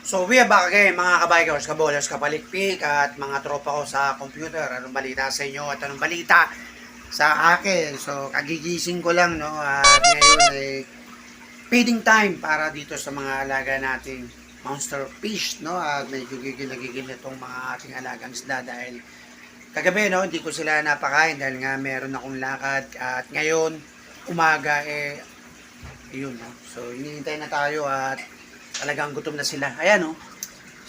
So we are back again mga kabikers, kabolers, kapalikpik at mga tropa ko sa computer. Anong balita sa inyo at anong balita sa akin. So kagigising ko lang no at ngayon ay feeding time para dito sa mga alaga nating monster fish no at medyo gigil na mga ating alagang isda dahil kagabi no hindi ko sila napakain dahil nga meron akong lakad at ngayon umaga eh yun no. So hinihintay na tayo at talagang gutom na sila. Ayan, oh.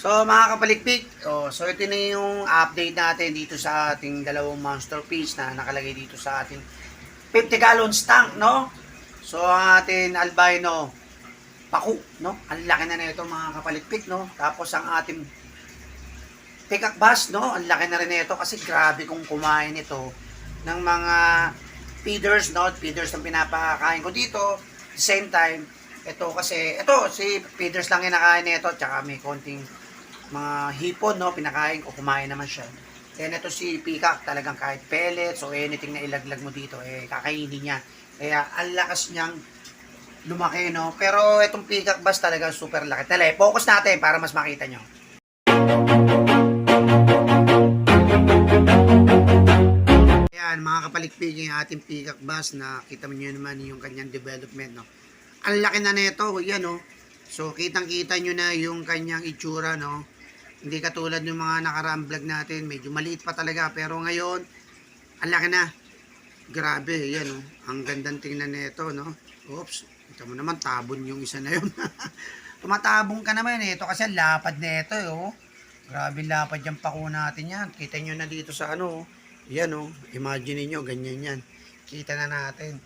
So, mga kapalikpik, oh, so ito na yung update natin dito sa ating dalawang fish na nakalagay dito sa ating 50 gallons tank, no? So, ang ating albino paku, no? Ang laki na nito mga kapalikpik, no? Tapos ang ating pickup bass, no? Ang laki na rin nito kasi grabe kung kumain ito ng mga feeders, no? Feeders ang pinapakain ko dito. At same time, ito kasi, ito, si feeders lang yung nakain nito, tsaka may konting mga hipon, no, pinakain ko, kumain naman siya. Then ito si Peacock, talagang kahit pellets o anything na ilaglag mo dito, eh, kakainin niya. Kaya, ang lakas niyang lumaki, no. Pero itong Peacock bass talaga super laki. Tala, focus natin para mas makita nyo. Ayan, mga kapalikpig yung ating Peacock bass na kita mo naman yung kanyang development, no. Ang laki na nito, yan, no. So, kitang-kita nyo na yung kanyang itsura, no. Hindi katulad ng mga nakaraang vlog natin, medyo maliit pa talaga. Pero ngayon, ang laki na. Grabe, yan, no. Ang gandang tingnan nito, no. Oops, kita mo naman, tabon yung isa na yun. Tumatabong ka naman, eh. Ito kasi lapad na ito, eh, oh. Grabe lapad yung pako natin yan. Kita nyo na dito sa ano, oh. Yan, oh. Imagine niyo ganyan yan. Kita na natin.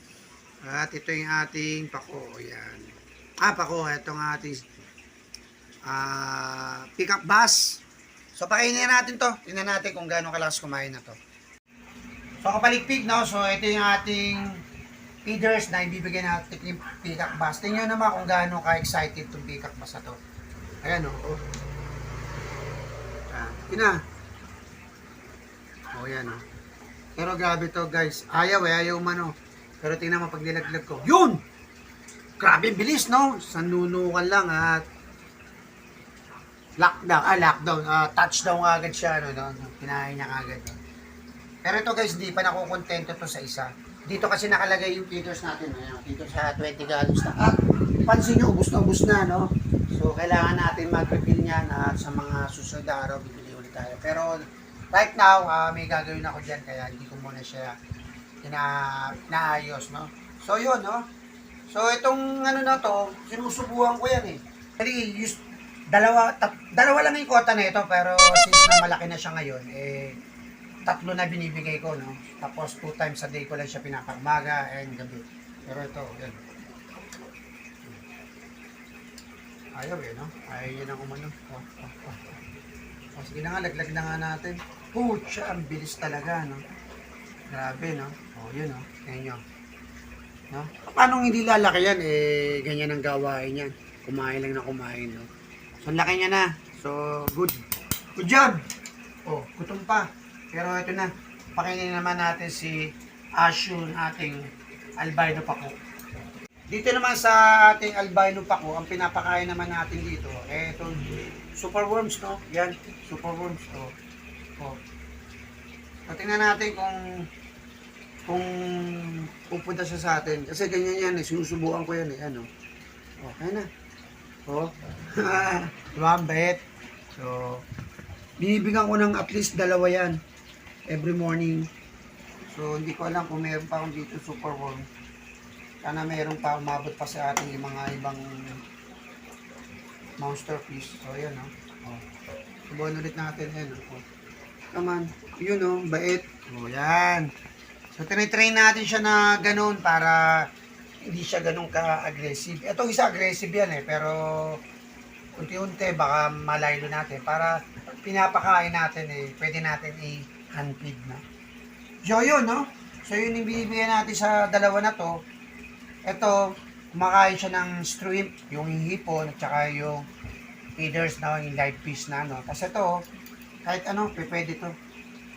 At ito yung ating pako. Yan. Ah, pako. Itong ating ah pick-up bus. So, pakainin natin to. Tingnan natin kung gaano kalakas kumain na to. So, kapalikpik, no? So, ito yung ating feeders na ibibigay natin yung pick-up bus. Tingnan naman kung gaano ka-excited itong pick-up bus na to. Ayan, oh. Ah, ina. Oh, yan, oh. Pero grabe to, guys. Ayaw eh, ayaw man, oh. Pero tingnan mo pag nilaglag ko. Yun! Grabe, bilis, no? Sanunukan lang at lockdown, ah, lockdown, ah, touchdown agad siya, no, no, kinain niya agad. No? Pero ito guys, hindi pa nakukontento to sa isa. Dito kasi nakalagay yung feeders natin, ayan, dito sa 20 gallons na. At pansin nyo, ubus na ubus na, no? So, kailangan natin mag-refill niyan at sa mga susunod araw, bibili ulit tayo. Pero, right now, ah, may gagawin ako dyan, kaya hindi ko muna siya ina naayos, no? So, yun, no? So, itong ano na to, sinusubuhan ko yan, eh. Kasi, use, dalawa, tat, dalawa lang yung kota na ito, pero since na malaki na siya ngayon, eh, tatlo na binibigay ko, no? Tapos, two times a day ko lang siya pinapagmaga and gabi. Pero ito, yun. Ayaw eh, no? Ayaw yun ang umano. Oh, oh, oh. Oh, sige na nga, laglag na nga natin. Pucha, ang bilis talaga, no? Grabe, no? Oh, yun, no? Ngayon nyo. No? Paano hindi lalaki yan? Eh, ganyan ang gawain yan. Kumain lang na kumain, no? So, laki niya na. So, good. Good job! Oh, gutom pa. Pero ito na. Pakainin naman natin si Ashun, ating albino pako. Dito naman sa ating albino pako, ang pinapakain naman natin dito, eh, itong super worms, no? Yan, super worms, to. Oh. So, tingnan natin kung kung pupunta siya sa atin. Kasi ganyan yan, eh. sinusubukan ko yan, eh. Ano? Okay na. Oh. diba, bait? So, binibigyan ko ng at least dalawa yan every morning. So, hindi ko alam kung meron pa akong dito super warm. Sana meron pa, umabot pa sa ating yung mga ibang monster fish. So, ayan, oh. oh. Ulit natin, ayan, oh. Come on. Yun, oh, bait. Oh, yan. So, tinitrain natin siya na ganun para hindi siya ganun ka-aggressive. Ito isa aggressive yan eh, pero unti-unti baka malaylo natin para pinapakain natin eh, pwede natin i-hand feed na. So yun, no? So yun yung binibigyan natin sa dalawa na to. Ito, kumakain siya ng shrimp, yung hipon, at saka yung feeders na yung live fish na, no? Kasi ito, kahit ano, pwede to.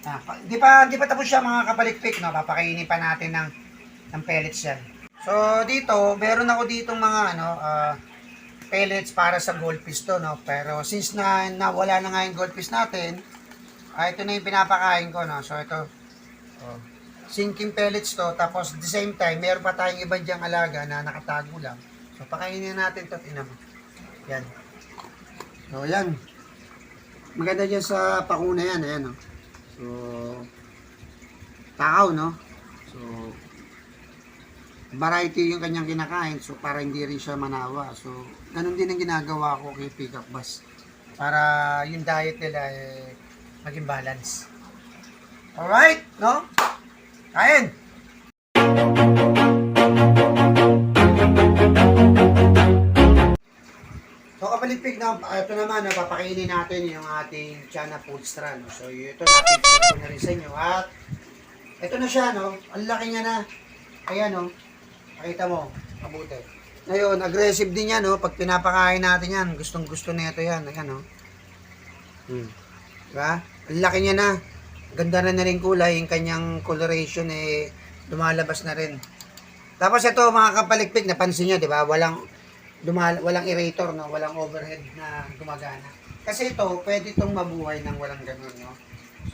Ah, pa, di pa di pa tapos siya mga kapalikpik, no? Papakainin pa natin ng ng pellets yan. So dito, meron ako dito mga ano, ah pellets para sa goldfish to, no? Pero since na nawala na nga yung goldfish natin, ah, ito na yung pinapakain ko, no? So, ito, oh, sinking pellets to. Tapos, the same time, meron pa tayong iba dyang alaga na nakatago lang. So, pakainin natin to, tinan. Yan. So, yan. Maganda dyan sa pakuna yan, ayan, no? So, takaw, no? So, variety yung kanyang kinakain so para hindi rin siya manawa. So, ganun din ang ginagawa ko kay Pick Up Bus para yung diet nila eh, maging balance. Alright, no? Kain! So kapatid Pig, na, ito naman, napapakainin natin yung ating Chana Pulstra. No? So ito, napipig ko na rin sa inyo. At ito na siya, no? Ang laki niya na. Ayan, no? Pakita mo, mabuti. Ngayon, aggressive din yan, no? Pag pinapakain natin yan, gustong gusto na ito yan. Ayan, no? Hmm. Diba? Ang laki niya na. Ganda na na rin kulay. Yung kanyang coloration, eh, lumalabas na rin. Tapos ito, mga kapalikpik, napansin nyo, di ba? Walang, dumal, walang aerator, no? Walang overhead na gumagana. Kasi ito, pwede itong mabuhay ng walang ganun, no?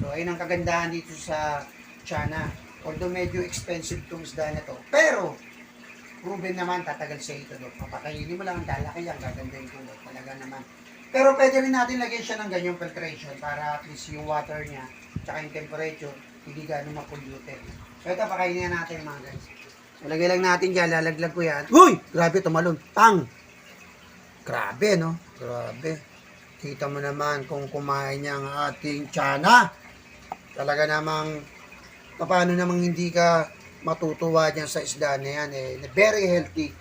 So, ayun ang kagandahan dito sa China. Although medyo expensive itong isda na to. Pero, proven naman, tatagal siya ito. No? Papakainin mo lang ang lalaki yan, gaganda yung kulot. Talaga naman. Pero pwede rin natin lagyan siya ng ganyang filtration para at least yung water niya, tsaka yung temperature, hindi gano'ng mapolluted. So ito, pakainin na natin mga guys. So, lagay lang natin dyan, lalaglag ko yan. Uy! Grabe, tumalon. Pang! Grabe, no? Grabe. Kita mo naman kung kumain niya ang ating tiyana. Talaga namang, paano namang hindi ka matutuwa dyan sa isda na yan. Eh, very healthy.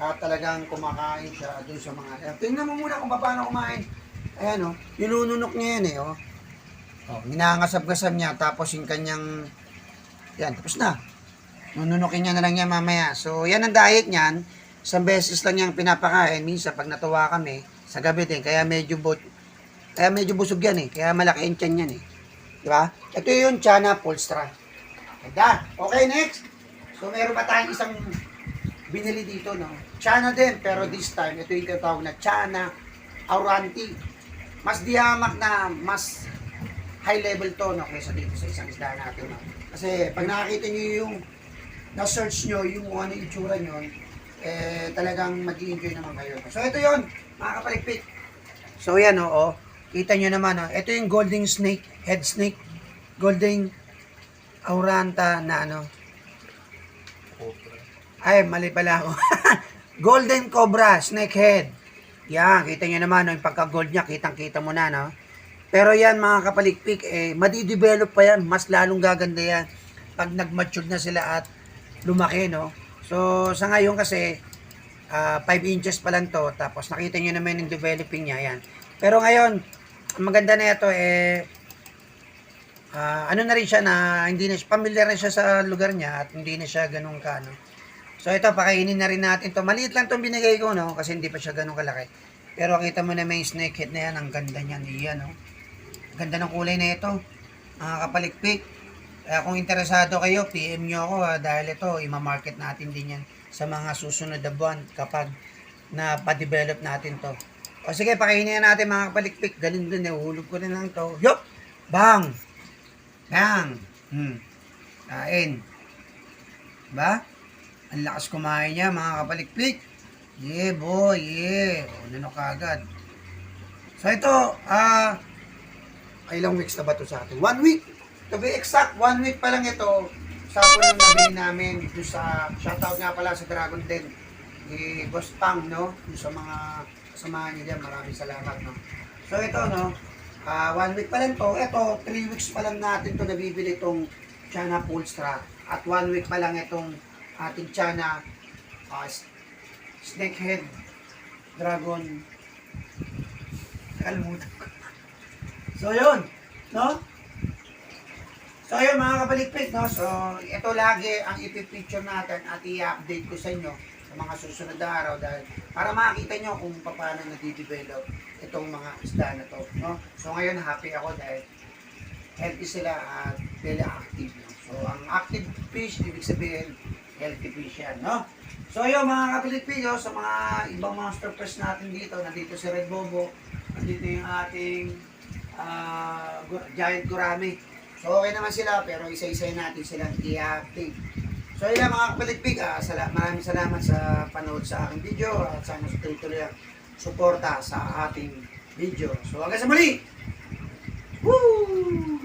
At talagang kumakain siya doon sa mga... Ayan, tingnan mo muna kung paano kumain. Ayan, oh. Yunununok niya yan, eh, oh. Oh, ginangasab-gasab niya. Tapos yung kanyang... Yan, tapos na. Nununukin niya na lang yan mamaya. So, yan ang diet niyan. Isang beses lang niyang pinapakain. Minsan, pag natuwa kami, sa gabi din. Kaya medyo bot, kaya medyo busog yan eh. Kaya malaki ang tiyan yan eh. Di ba? Ito yung Chana Polstra. Ganda. Okay, next. So, meron pa tayong isang binili dito, no? Chana din, pero this time, ito yung tinatawag na Chana Auranti. Mas dihamak na, mas high level to, no? Kaysa dito sa isang isda natin, no? Kasi, pag nakakita nyo yung na-search nyo yung kung ano yung itsura nyo, eh, talagang mag enjoy naman kayo. So, ito yon mga kapalikpik. So, yan, oo. Kita nyo naman, oh. Ito yung golden snake, head snake, golden auranta na ano. Ay, mali pala ako. golden cobra, snake head. Yan, kita nyo naman, no, yung pagka-gold niya, kitang-kita mo na, no? Pero yan, mga kapalikpik, eh, madidevelop pa yan, mas lalong gaganda yan pag nag-mature na sila at lumaki, no? So, sa ngayon kasi, 5 inches pa lang to, tapos nakita nyo naman yung developing niya, yan. Pero ngayon, ang maganda na ito, eh, ah, ano na rin siya na, hindi na, familiar na siya sa lugar niya at hindi na siya ganun ka, no? So, ito, pakainin na rin natin to. Maliit lang itong binigay ko, no? Kasi hindi pa siya ganun kalaki. Pero, kita mo na may snake head na yan, ang ganda niyan, iyan, no? Ganda ng kulay na ito. Mga kapalikpik. Kaya kung interesado kayo, PM nyo ako ha, dahil ito, ima-market natin din yan sa mga susunod na buwan kapag na pa-develop natin to. O sige, pakainin na natin mga kapalikpik. Ganun din, nahulog ko rin lang to. Yup! Bang! Bang! Hmm. Kain. Ba? Ang lakas kumain niya, mga kapalikpik. Yeah, boy, yeah. O, nanok agad. So ito, ah, ilang weeks na ba to sa atin? One week. To be exact, one week pa lang ito. Sa po nang nabili namin dito sa, shoutout nga pala sa Dragon Den. Ni Boss Pang, no? Yung sa mga kasamahan niya dyan, maraming salamat, no? So ito, no? Ah, one week pa lang to. Ito, three weeks pa lang natin to nabibili itong Chana Polstra. At one week pa lang itong ating Chana ah, s- Snakehead Dragon. Kalimutan. So yun, no? So ayun mga kabalikpik, no? So ito lagi ang ipipicture natin at i-update ko sa inyo sa mga susunod na araw dahil para makita nyo kung paano nadidevelop itong mga isda na to, no? So ngayon happy ako dahil healthy sila at very active. No? So ang active fish, ibig sabihin healthy fish yan, no? So yun mga kapilipino, sa mga ibang monster press natin dito, nandito si Red Bobo, nandito yung ating gu- giant gurami. So okay naman sila, pero isa-isa natin silang i-update. So yun mga kapilipig, ah, sala- maraming salamat sa panood sa aking video at sana sa tuloy ang suporta sa ating video. So hanggang sa muli! Woo!